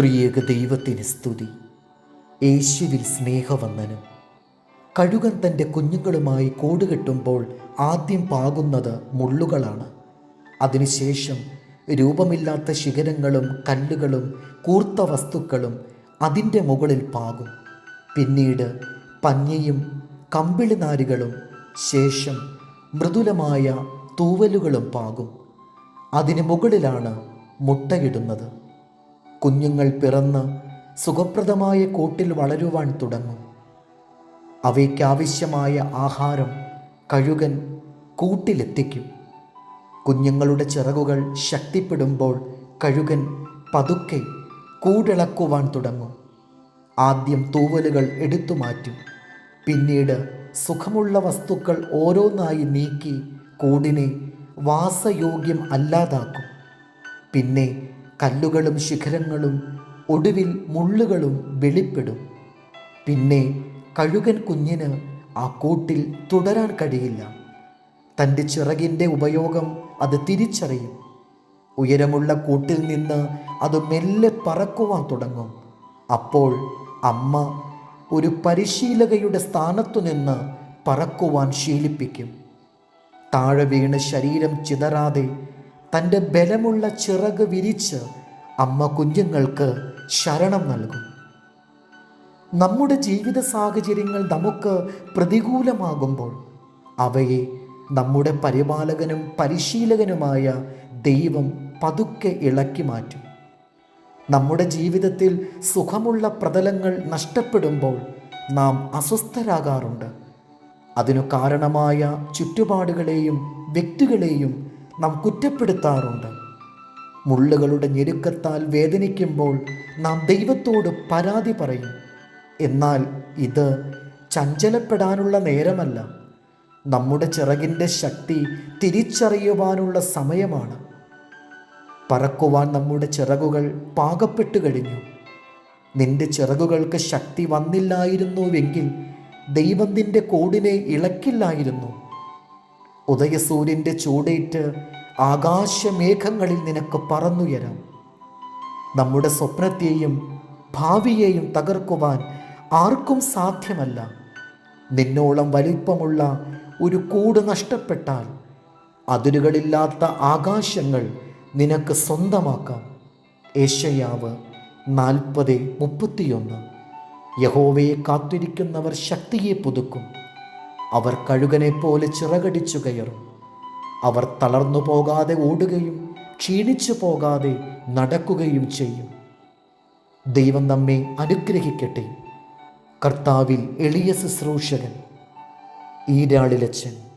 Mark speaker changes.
Speaker 1: ത്രിയേക ദൈവത്തിന് സ്തുതി. യേശുവിൽ സ്നേഹവന്ദനം. കഴുകൻ തന്റെ കുഞ്ഞുങ്ങളുമായി കൂടുകെട്ടുമ്പോൾ ആദ്യം പാകുന്നത് മുള്ളുകളാണ്. അതിനുശേഷം രൂപമില്ലാത്ത ശിഖരങ്ങളും കല്ലുകളും കൂർത്ത വസ്തുക്കളും അതിന്റെ മുകളിൽ പാകും. പിന്നീട് പഞ്ഞിയും കമ്പിളിനാരുകളും ശേഷം മൃദുലമായ തൂവലുകളും പാകും. അതിന് മുകളിലാണ് മുട്ടയിടുന്നത്. കുഞ്ഞുങ്ങൾ പിറന്ന് സുഖപ്രദമായ കൂട്ടിൽ വളരുവാൻ തുടങ്ങും. അവയ്ക്കാവശ്യമായ ആഹാരം കഴുകൻ കൂട്ടിലെത്തിക്കും. കുഞ്ഞുങ്ങളുടെ ചിറകുകൾ ശക്തിപ്പെടുമ്പോൾ കഴുകൻ പതുക്കെ കൂടിളക്കുവാൻ തുടങ്ങും. ആദ്യം തൂവലുകൾ എടുത്തു മാറ്റും. പിന്നീട് സുഖമുള്ള വസ്തുക്കൾ ഓരോന്നായി നീക്കി കൂടിനെ വാസയോഗ്യം അല്ലാതാക്കും. പിന്നെ കല്ലുകളും ശിഖരങ്ങളും ഒടുവിൽ മുള്ളുകളും വെളിപ്പെടും. പിന്നെ കഴുകൻ കുഞ്ഞിന് ആ കൂട്ടിൽ തുടരാൻ കഴിയില്ല. തന്റെ ചിറകിന്റെ ഉപയോഗം അത് തിരിച്ചറിയും. ഉയരമുള്ള കൂട്ടിൽ നിന്ന് അത് മെല്ലെ പറക്കുവാൻ തുടങ്ങും. അപ്പോൾ അമ്മ ഒരു പരിശീലകയുടെ സ്ഥാനത്തു നിന്ന് പറക്കുവാൻ ശീലിപ്പിക്കും. താഴെ വീണ് ശരീരം ചിതറാതെ തന്റെ ബലമുള്ള ചിറക് വിരിച്ച് അമ്മ കുഞ്ഞുങ്ങൾക്ക് ശരണം നൽകും. നമ്മുടെ ജീവിത സാഹചര്യങ്ങൾ നമുക്ക് പ്രതികൂലമാകുമ്പോൾ അവയെ നമ്മുടെ പരിപാലകനും പരിശീലകനുമായ ദൈവം പതുക്കെ ഇളക്കി മാറ്റും. നമ്മുടെ ജീവിതത്തിൽ സുഖമുള്ള പ്രതലങ്ങൾ നഷ്ടപ്പെടുമ്പോൾ നാം അസ്വസ്ഥരാകാറുണ്ട്. അതിനു കാരണമായ ചുറ്റുപാടുകളെയും വ്യക്തികളെയും നാം കുറ്റപ്പെടുത്താറുണ്ട്. മുള്ളുകളുടെ ഞെരുക്കത്താൽ വേദനിക്കുമ്പോൾ നാം ദൈവത്തോട് പരാതി പറയും. എന്നാൽ ഇത് ചഞ്ചലപ്പെടാനുള്ള നേരമല്ല. നമ്മുടെ ചിറകിന്റെ ശക്തി തിരിച്ചറിയുവാനുള്ള സമയമാണ്. പറക്കുവാൻ നമ്മുടെ ചിറകുകൾ പാകപ്പെട്ടു കഴിഞ്ഞു. നിന്റെ ചിറകുകൾക്ക് ശക്തി വന്നില്ലായിരുന്നുവെങ്കിൽ ദൈവത്തിന്റെ കോടിനെ ഇളക്കില്ലായിരുന്നു. ഉദയസൂര്യന്റെ ചൂടേറ്റ് ആകാശമേഘങ്ങളിൽ നിനക്ക് പറന്നുയരാം. നമ്മുടെ സ്വപ്നത്തെയും ഭാവിയെയും തകർക്കുവാൻ ആർക്കും സാധ്യമല്ല. നിന്നോളം വലിപ്പമുള്ള ഒരു കൂട് നഷ്ടപ്പെട്ടാൽ അതിരുകളില്ലാത്ത ആകാശങ്ങൾ നിനക്ക് സ്വന്തമാക്കാം. ഏഷയാവ് നാൽപ്പത് മുപ്പത്തിയൊന്ന്. യഹോവയെ കാത്തിരിക്കുന്നവർ ശക്തിയെ പുതുക്കും. അവർ കഴുകനെ പോലെ ചിറകടിച്ചു കയറും. അവർ തളർന്നു പോകാതെ ഓടുകയും ക്ഷീണിച്ചു പോകാതെ നടക്കുകയും ചെയ്യും. ദൈവം നമ്മെ അനുഗ്രഹിക്കട്ടെ. കർത്താവിൽ എളിയ ശുശ്രൂഷകൻ ഈരാളിലച്ചൻ